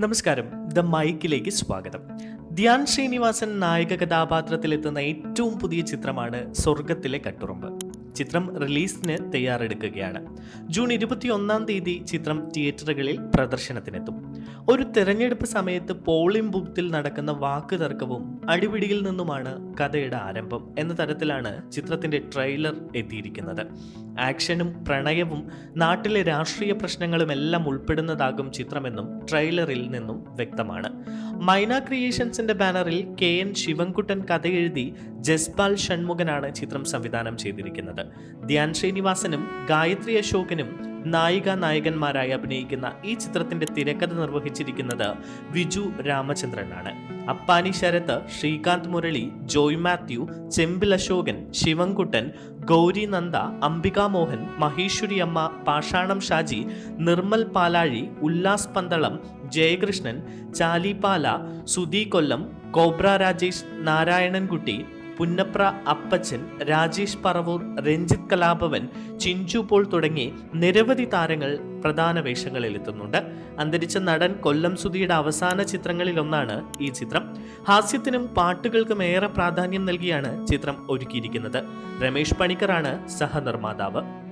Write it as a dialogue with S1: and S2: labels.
S1: നമസ്കാരം. ദ മൈക്കിലേക്ക് സ്വാഗതം. ധ്യാൻ ശ്രീനിവാസൻ നായക കഥാപാത്രത്തിലെത്തുന്ന ഏറ്റവും പുതിയ ചിത്രമാണ് സ്വർഗത്തിലെ കട്ടുറുമ്പ്. ചിത്രം റിലീസിന് തയ്യാറെടുക്കുകയാണ്. ജൂൺ ഇരുപത്തിയൊന്നാം തീയതി ചിത്രം തിയേറ്ററുകളിൽ പ്രദർശനത്തിനെത്തും. ഒരു തെരഞ്ഞെടുപ്പ് സമയത്ത് പോളിംഗ് ബൂത്തിൽ നടക്കുന്ന വാക്ക് തർക്കവും അടിപിടിയിൽ നിന്നുമാണ് കഥയുടെ ആരംഭം എന്ന തരത്തിലാണ് ചിത്രത്തിന്റെ ട്രെയിലർ എത്തിയിരിക്കുന്നത്. ആക്ഷനും പ്രണയവും നാട്ടിലെ രാഷ്ട്രീയ പ്രശ്നങ്ങളും എല്ലാം ഉൾപ്പെടുന്നതാകും ചിത്രമെന്നും ട്രെയിലറിൽ നിന്നും വ്യക്തമാണ്. മൈന ക്രിയേഷൻസിന്റെ ബാനറിൽ കെ എൻ ശിവൻകുട്ടൻ കഥ എഴുതി ജസ്പാൽ ഷൺമുഖനാണ് ചിത്രം സംവിധാനം ചെയ്തിരിക്കുന്നത്. ധ്യാൻ ശ്രീനിവാസനും ഗായത്രി അശോകനും നായിക നായകന്മാരായി അഭിനയിക്കുന്ന ഈ ചിത്രത്തിന്റെ തിരക്കഥ നിർവഹിച്ചിരിക്കുന്നത് വിജു രാമചന്ദ്രനാണ്. അപ്പാനി ശരത്ത് ശ്രീകാന്ത് മുരളി ജോയ് മാത്യു ചെമ്പിൽ അശോകൻ ശിവൻകുട്ടൻ ഗൗരി നന്ദ അംബിക മോഹൻ മഹേശ്വരി അമ്മ പാഷാണം ഷാജി നിർമ്മൽ പാലാഴി ഉല്ലാസ് പന്തളം ജയകൃഷ്ണൻ ചാലിപാല സുധി കൊല്ലം കോബ്ര രാജേഷ് നാരായണൻകുട്ടി പുന്നപ്ര അപ്പച്ചൻ രാജേഷ് പറവൂർ രഞ്ജിത് കലാഭവൻ ചിഞ്ചു പോൾ തുടങ്ങി നിരവധി താരങ്ങൾ പ്രധാന വേഷങ്ങളിൽ എത്തുന്നുണ്ട് അന്തരിച്ച നടൻ കൊല്ലം സുധിയുടെ അവസാന ചിത്രങ്ങളിലൊന്നാണ് ഈ ചിത്രം. ഹാസ്യത്തിനും പാട്ടുകൾക്കും ഏറെ പ്രാധാന്യം നൽകിയാണ് ചിത്രം ഒരുക്കിയിരിക്കുന്നത്. രമേഷ് പണിക്കറാണ് സഹനിർമ്മാതാവ്.